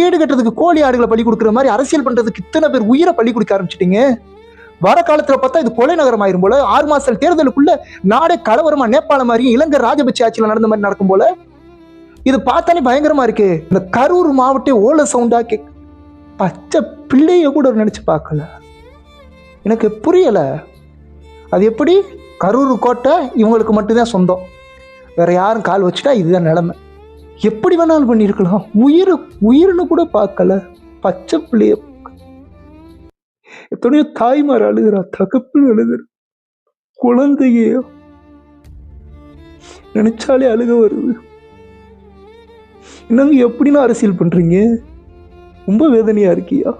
வீடு கட்டுறதுக்கு கோழி ஆடுகளை பலி கொடுக்குற மாதிரி அரசியல் பண்றதுக்கு இத்தனை பேர் உயிரை பலி கொடுக்க ஆரம்பிச்சிட்டீங்க. வர காலத்துல பார்த்தா இது கொலை நகரம் ஆயிரும் போல. ஆறு மாசம் தேர்தலுக்குள்ள நாடே கலவரமா நேபாள மாதிரியும் இலங்கை ராஜபட்ச ஆட்சியில் நடந்த மாதிரி நடக்கும் போல. இது பார்த்தாலே பயங்கரமா இருக்கு. இந்த கரூர் மாவட்டம் ஓல சவுண்டா கே பச்சை பிள்ளைய கூட நினைச்சு பார்க்கல. எனக்கு புரியல. அது எப்படி? கரூர் கோட்டை இவங்களுக்கு மட்டும்தான் சொந்தம். வேற யாரும் கால் வச்சுட்டா இதுதான் நிலைமை. எப்படி வேணாலும் பண்ணியிருக்கலாம். உயிர் உயிர்னு கூட பார்க்கல. பச்சை பிள்ளைய எத்தனையோ தாய்மார் அழுகிறா தகப்பு அழுகிற குழந்தையோ. நினைச்சாலே அழுக வருது. என்னங்க எப்படின்னு அரசியல் பண்றீங்க? ரொம்ப வேதனையா இருக்கியா?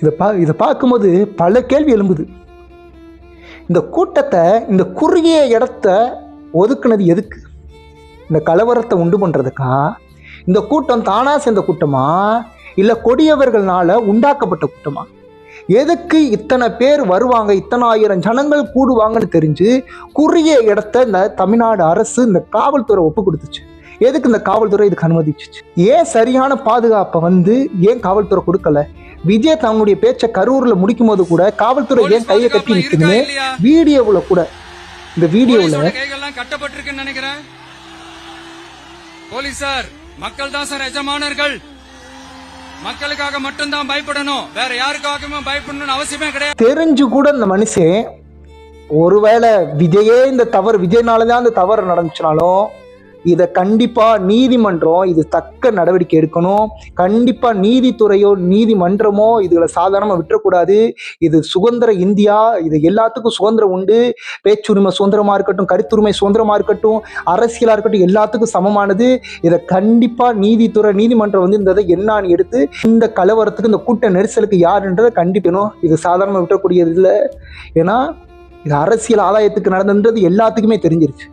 இதை பா இதை பார்க்கும்போது பல கேள்வி எழும்புது. இந்த கூட்டத்தை இந்த குறுகிய இடத்த ஒதுக்குனது எதுக்கு? இந்த கலவரத்தை உண்டு பண்ணுறதுக்கா இந்த கூட்டம் தானா சேர்ந்த கூட்டமா? இல்லை கொடியவர்களால உண்டாக்கப்பட்ட கூட்டமா? எதுக்கு இத்தனை பேர் வருவாங்க இத்தனை ஆயிரம் ஜனங்கள் கூடுவாங்கன்னு தெரிஞ்சு குறுகிய இடத்த இந்த தமிழ்நாடு அரசு இந்த காவல்துறை ஒப்பு கொடுத்துச்சு எதுக்கு இந்த காவல்துறை இதுக்கு அனுமதிச்சுச்சு? ஏன் சரியான பாதுகாப்பை வந்து ஏன் காவல்துறை கொடுக்கல? விஜய் தன்னுடைய பேச்சை கரூர்ல முடிக்கும் போது கூட காவல்துறை ஏன் கையை கட்டி நிற்குதுன்னு வீடியோவுல கூட இந்த வீடியோவில் நினைக்கிறேன். போலீசார் மக்கள் தான் சார் எஜமானர்கள். மக்களுக்காக மட்டும்தான் பயப்படணும். வேற யாருக்காகவும் பயப்படணும்னு அவசியமே கிடையாது. தெரிஞ்சு கூட இந்த மனுஷன் ஒருவேளை விஜயே இந்த தவறு விஜய்னால தான் தவறு நடந்துச்சுனாலும் இதை கண்டிப்பா நீதிமன்றம் இது தக்க நடவடிக்கை எடுக்கணும். கண்டிப்பா நீதித்துறையோ நீதிமன்றமோ இதுகளை சாதாரணமா விட்டுறக்கூடாது. இது சுதந்திர இந்தியா இது எல்லாத்துக்கும் சுதந்திரம் உண்டு. பேச்சுரிமை சுதந்திரமா இருக்கட்டும் கருத்துரிமை சுதந்திரமா இருக்கட்டும் அரசியலா இருக்கட்டும் எல்லாத்துக்கும் சமமானது. இதை கண்டிப்பா நீதித்துறை நீதிமன்றம் வந்து இந்த இதை என்னான்னு எடுத்து இந்த கலவரத்துக்கு இந்த கூட்ட நெரிசலுக்கு யாருன்றதை கண்டிக்கணும் இது சாதாரணமாக விட்டக்கூடியது இல்லை. ஏன்னா இது அரசியல் ஆதாயத்துக்கு நடந்ததுன்றது எல்லாத்துக்குமே தெரிஞ்சிருச்சு.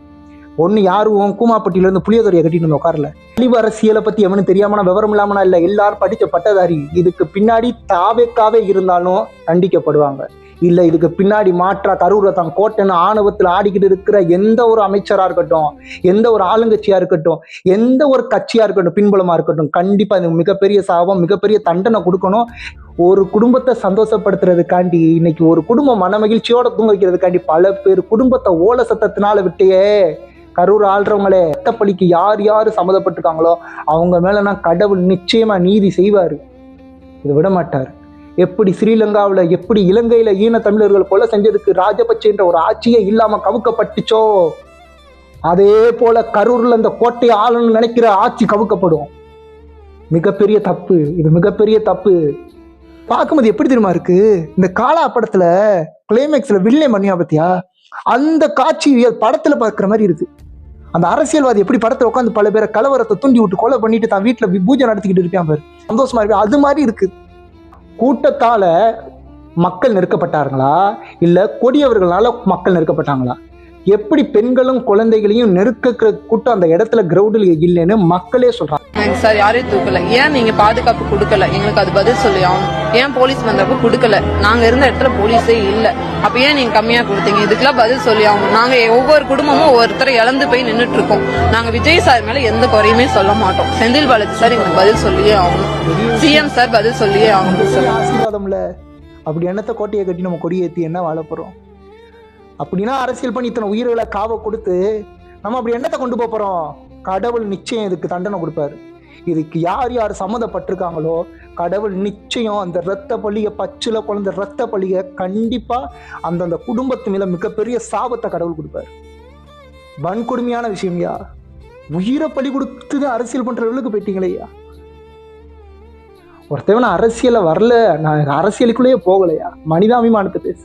ஒன்று யாரும் கூமாப்பட்டியிலேருந்து புளியதுறையை கட்டிட்டு வந்து உட்காரல. தெளிவு அரசியலை பற்றி எவனும் தெரியாமனா விவரம் இல்லாமனா இல்லை எல்லாரும் படித்த பட்டதாரி. இதுக்கு பின்னாடி தாவேக்காவே இருந்தாலும் தண்டிக்கப்படுவாங்க. இல்லை இதுக்கு பின்னாடி மாற்றா கரூரில் தான் கோட்டைன்னு ஆணவத்தில் ஆடிக்கிட்டு இருக்கிற எந்த ஒரு அமைச்சராக இருக்கட்டும் எந்த ஒரு ஆளுங்கட்சியாக இருக்கட்டும் எந்த ஒரு கட்சியாக இருக்கட்டும் பின்புலமாக இருக்கட்டும் கண்டிப்பாக இது மிகப்பெரிய சாபம் மிகப்பெரிய தண்டனை கொடுக்கணும். ஒரு குடும்பத்தை சந்தோஷப்படுத்துறதுக்காண்டி இன்னைக்கு ஒரு குடும்பம் மன மகிழ்ச்சியோட தூங்க வைக்கிறதுக்காண்டி பல பேர் குடும்பத்தை ஓல சத்தத்தினால விட்டையே கரூர் ஆள்றவங்களே ரத்தப்பலிக்கு யார் யார் சம்மதப்பட்டிருக்காங்களோ அவங்க மேலேனா கடவுள் நிச்சயமா நீதி செய்வார். இதை விட மாட்டார். எப்படி ஸ்ரீலங்காவில் எப்படி இலங்கையில் ஈன தமிழர்கள் கொலை செஞ்சதுக்கு ராஜபக்சேன்ற ஒரு ஆட்சியே இல்லாமல் கவுக்கப்பட்டுச்சோ? அதே போல கரூரில் இந்த கோட்டையை ஆளுன்னு நினைக்கிற ஆட்சி கவுக்கப்படும். மிகப்பெரிய தப்பு. இது மிகப்பெரிய தப்பு. பார்க்கும்போது எப்படி தெரியுமா இருக்கு? இந்த காலா படத்துல கிளைமேக்ஸ்ல வில்லே மணியா பத்தியா? அந்த காட்சி படத்துல பார்க்குற மாதிரி இருக்கு. அந்த அரசியல்வாதி எப்படி படத்துல உட்காந்து பல பேரை கலவரத்தை தூண்டி விட்டு கொலை பண்ணிட்டு தான் வீட்டுல பூஜை நடத்திக்கிட்டு இருப்பான் பாரு. சந்தோஷமா இருக்கு. அது மாதிரி இருக்கு. கூட்டத்தால மக்கள் நெருக்கப்பட்டார்களா? இல்ல கொடியவர்களால மக்கள் நெருக்கப்பட்டாங்களா? எப்படி பெண்களும் குழந்தைகளையும் நெருக்கிற கூட்டம் அந்த இடத்துல கிரவுண்டில் இல்லைன்னு மக்களே சொல்றாங்க. சார் யாரையும் தூக்கல. ஏன் நீங்க பாதுகாப்பு கொடுக்கல? எங்களுக்கு அது பதில் சொல்லி ஆகணும் ஏன் போலீஸ் வந்தப்ப கொடுக்கல? நாங்க இருந்த இடத்துல போலீஸே இல்ல. அப்ப ஏன் நீங்க கம்மியா கொடுத்தீங்க? இதுக்கெல்லாம் பதில் சொல்லி ஆகணும். நாங்க ஒவ்வொரு குடும்பமும் ஒருத்தரை இழந்து போய் நின்றுட்டு இருக்கோம் நாங்க விஜய் சார் மேல எந்த குறையுமே சொல்ல மாட்டோம். செந்தில் பாலாஜி சார் எங்களுக்கு பதில் சொல்லியே ஆகணும். சிஎம் சார் பதில் சொல்லியே ஆகணும் சார் ஆசீர்வாதம்ல. அப்படி எண்ணத்தை கோட்டையை கட்டி நம்ம கொடியேற்றி என்ன வாழ போகிறோம் அப்படின்னா அரசியல் பண்ணி இத்தனை உயிர்களை காவ கொடுத்து நம்ம அப்படி எண்ணத்தை கொண்டு போகிறோம் போறோம். கடவுள் நிச்சயம் இதுக்கு தண்டனை கொடுப்பாரு. இதுக்கு யார் யார் சம்மந்தப்பட்டிருக்காங்களோ கடவுள் நிச்சயம் அந்த இரத்த பள்ளியை பச்சில குழந்த இரத்த பள்ளியை கண்டிப்பாக அந்தந்த குடும்பத்து மேல மிகப்பெரிய சாபத்தை கடவுள் கொடுப்பாரு. வன்கொடுமையான விஷயம்யா உயிரை பலி கொடுத்து அரசியல் பண்ற அளவுக்கு போயிட்டீங்களேயா ஒருத்தவன் அரசியல வரல நான் அரசியலுக்குள்ளேயே போகலையா மனிதாபிமானத்தை பேசு.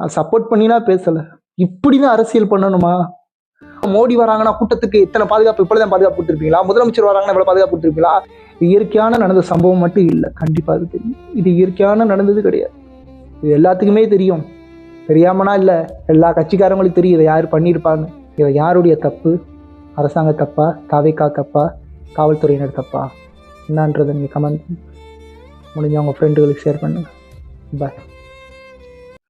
நான் சப்போர்ட் பண்ணினா பேசல. இப்படிதான் அரசியல் பண்ணணுமா? மோடி வராங்கன்னா கூட்டத்துக்கு இத்தனை பாதுகாப்பு இப்படிதான் பாதுகாப்பு கொடுத்துருப்பீங்களா? முதலமைச்சர் வராங்கன்னா இவ்வளவு பாதுகாப்பு கொடுத்துருப்பீங்களா? இது இயற்கையான நடந்த சம்பவம் மட்டும் இல்லை கண்டிப்பா அது தெரியும். இது இயற்கையான நடந்தது கிடையாது. இது எல்லாத்துக்குமே தெரியும். தெரியாமனா இல்லை எல்லா கட்சிக்காரங்களுக்கும் தெரியும் இதை யார் பண்ணியிருப்பாங்க. இதை யாருடைய தப்பு? அரசாங்க தப்பா? தாவேக்கா தப்பா? காவல்துறையினர் தப்பா? என்னன்றதை நீங்கள் கமெண்ட் முடிஞ்ச உங்கள் ஃப்ரெண்டுகளுக்கு ஷேர் பண்ணுங்கள் பாய்